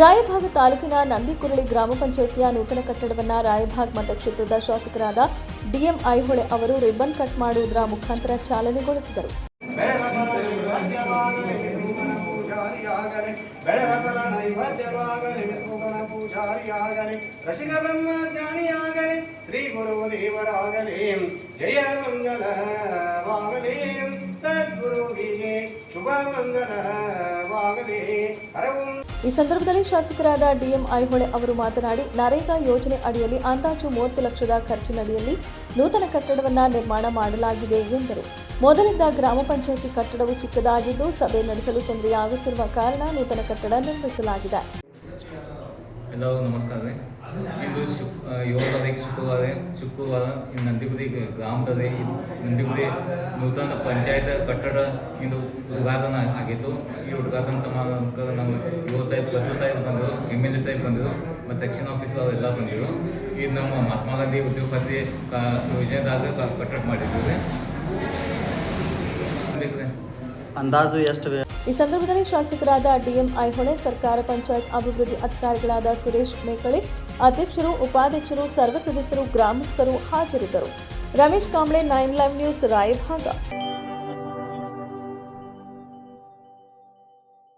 ರಾಯಭಾಗ ತಾಲೂಕಿನ ನಂದಿಕುರಳಿ ಗ್ರಾಮ ಪಂಚಾಯಿತಿಯ ನೂತನ ಕಟ್ಟಡವನ್ನ ರಾಯಭಾಗ್ ಮತಕ್ಷೇತ್ರದ ಶಾಸಕರಾದ ಡಿಎಂ ಐಹೊಳೆ ಅವರು ರಿಬ್ಬನ್ ಕಟ್ ಮಾಡುವುದರ ಮುಖಾಂತರ ಚಾಲನೆಗೊಳಿಸಿದರು. ಈ ಸಂದರ್ಭದಲ್ಲಿ ಶಾಸಕರಾದ ಡಿಎಂ ಐಹೊಳೆ ಅವರು ಮಾತನಾಡಿ, ನರೇಗಾ ಯೋಜನೆ ಅಡಿಯಲ್ಲಿ ಅಂದಾಜು ಮೂವತ್ತು ಲಕ್ಷದ ಖರ್ಚಿನಡಿಯಲ್ಲಿ ನೂತನ ಕಟ್ಟಡವನ್ನು ನಿರ್ಮಾಣ ಮಾಡಲಾಗಿದೆ ಎಂದರು. ಮೊದಲಿದ್ದ ಗ್ರಾಮ ಪಂಚಾಯಿತಿ ಕಟ್ಟಡವು ಚಿಕ್ಕದಾಗಿದ್ದು ಸಭೆ ನಡೆಸಲು ತೊಂದರೆಯಾಗುತ್ತಿರುವ ಕಾರಣ ನೂತನ ಕಟ್ಟಡ ನಿರ್ಮಿಸಲಾಗಿದೆ. ಎಲ್ಲರಿಗೂ ನಮಸ್ಕಾರ ರೀ ಇದು ಶುಕ್ ಏಳು ತಾರೀಕು ಶುಕ್ರವಾರ ಶುಕ್ರವಾರ ಗ್ರಾಮದ ಗ್ರಾಮದಲ್ಲಿ ನಂದಿಗುರಿ ನೂತನ ಪಂಚಾಯತ್ ಕಟ್ಟಡ ಇದು ಉದ್ಘಾಟನೆ ಆಗಿತ್ತು. ಈ ಉದ್ಘಾಟನಾ ಸಮಾರಂಭಕ್ಕೆ ನಮ್ಮ ಯುವ ಸಾಹೇಬ್ ಕದ್ದು ಸಾಹೇಬ್ ಬಂದರು, ಎಂ ಎಲ್ ಎ ಸಾಹೇಬ್ ಬಂದರು, ಮತ್ತು ಸೆಕ್ಷನ್ ಆಫೀಸರ್ ಎಲ್ಲ ಬಂದಿದ್ರು. ಇದು ನಮ್ಮ ಮಹಾತ್ಮ ಗಾಂಧಿ ಉದ್ಯೋಗ ಖಾತ್ರಿ ಯೋಜನೆದಾಗ ಕಟ್ಟಡ ಮಾಡಿದ್ದೀವಿ. ಅಂದಾಜು ಎಷ್ಟು? ಈ ಸಂದರ್ಭದಲ್ಲಿ ಶಾಸಕರಾದ ಡಿಎಂ ಐಹೊಳೆ, ಸರ್ಕಾರ ಪಂಚಾಯತ್ ಅಭಿವೃದ್ಧಿ ಅಧಿಕಾರಿಗಳಾದ ಸುರೇಶ್ ಮೇಕಳಿ, ಅಧ್ಯಕ್ಷರು, ಉಪಾಧ್ಯಕ್ಷರು, ಸರ್ವ ಸದಸ್ಯರು, ಗ್ರಾಮಸ್ಥರು ಹಾಜರಿದ್ದರು. Ramesh Kamble, nine live news, Raibag.